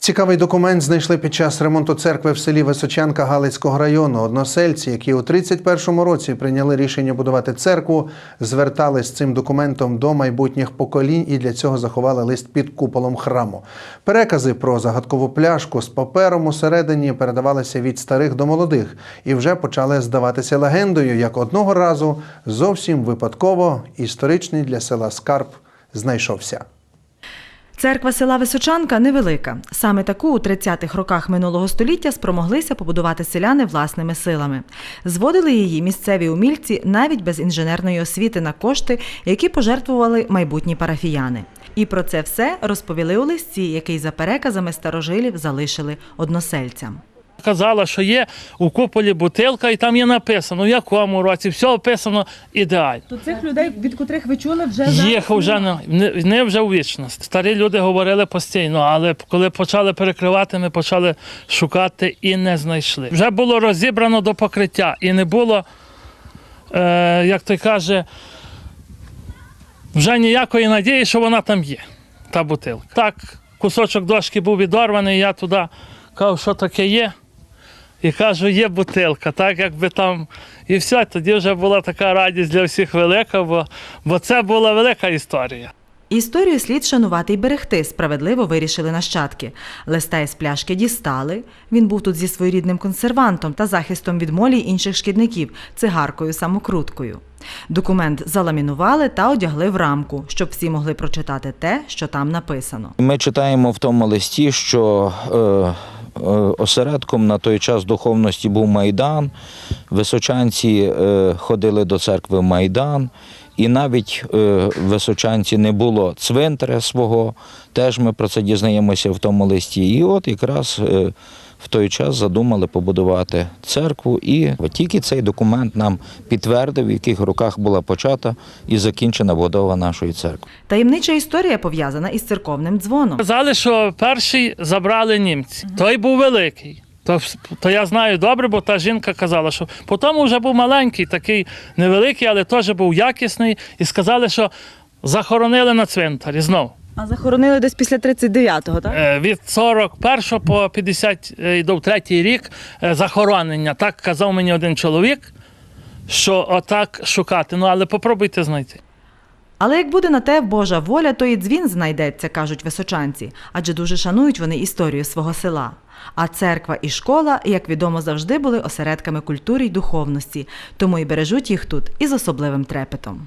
Цікавий документ знайшли під час ремонту церкви в селі Височанка Галицького району. Односельці, які у 31-му році прийняли рішення будувати церкву, звертались з цим документом до майбутніх поколінь і для цього заховали лист під куполом храму. Перекази про загадкову пляшку з папером усередині передавалися від старих до молодих і вже почали здаватися легендою, як одного разу зовсім випадково історичний для села Скарб знайшовся. Церква села Височанка невелика. Саме таку у 30-х роках минулого століття спромоглися побудувати селяни власними силами. Зводили її місцеві умільці навіть без інженерної освіти на кошти, які пожертвували майбутні парафіяни. І про це все розповіли у листі, який за переказами старожилів залишили односельцям. Казала, що є у куполі бутилка, і там є написано, в якому році, все описано ідеально. То цих людей, від котрих ви чули, вже Їх вже не, не- вже у вічність. Старі люди говорили постійно, але коли почали перекривати, ми почали шукати і не знайшли. Вже було розібрано до покриття, і не було, е, як той каже, вже ніякої надії, що вона там є, та бутилка. Так, кусочок дошки був відорваний, я туди кажу, що таке є. І кажу, є бутилка, так якби там. І все, тоді вже була така радість для всіх велика, бо, бо це була велика історія. Історію слід шанувати й берегти, справедливо вирішили нащадки. Листа із пляшки дістали. Він був тут зі своєрідним консервантом та захистом від молі й інших шкідників, цигаркою самокруткою. Документ заламінували та одягли в рамку, щоб всі могли прочитати те, що там написано. Ми читаємо в тому листі, що е, е, осередком на той час духовності був Майдан. Височанці е, ходили до церкви в Майдан, і навіть е, в Височанці не було цвинтаря свого. Теж ми про це дізнаємося в тому листі. І от якраз е, в той час задумали побудувати церкву, і тільки цей документ нам підтвердив, в яких роках була почата і закінчена будова нашої церкви. Таємнича історія пов'язана із церковним дзвоном. Казали, що перший забрали німці. Той був великий. То, то я знаю добре, бо та жінка казала, що потім вже був маленький, такий невеликий, але теж був якісний. І сказали, що захоронили на цвинтарі знов. а захоронили десь після 39-го, так? Е, Від 41 по 53 рік е, захоронення. Так казав мені один чоловік, що отак шукати. Ну, але попробуйте знайти. Але як буде на те Божа воля, то і дзвін знайдеться, кажуть височанці, адже дуже шанують вони історію свого села. А церква і школа, як відомо, завжди були осередками культури й духовності, тому і бережуть їх тут із особливим трепетом.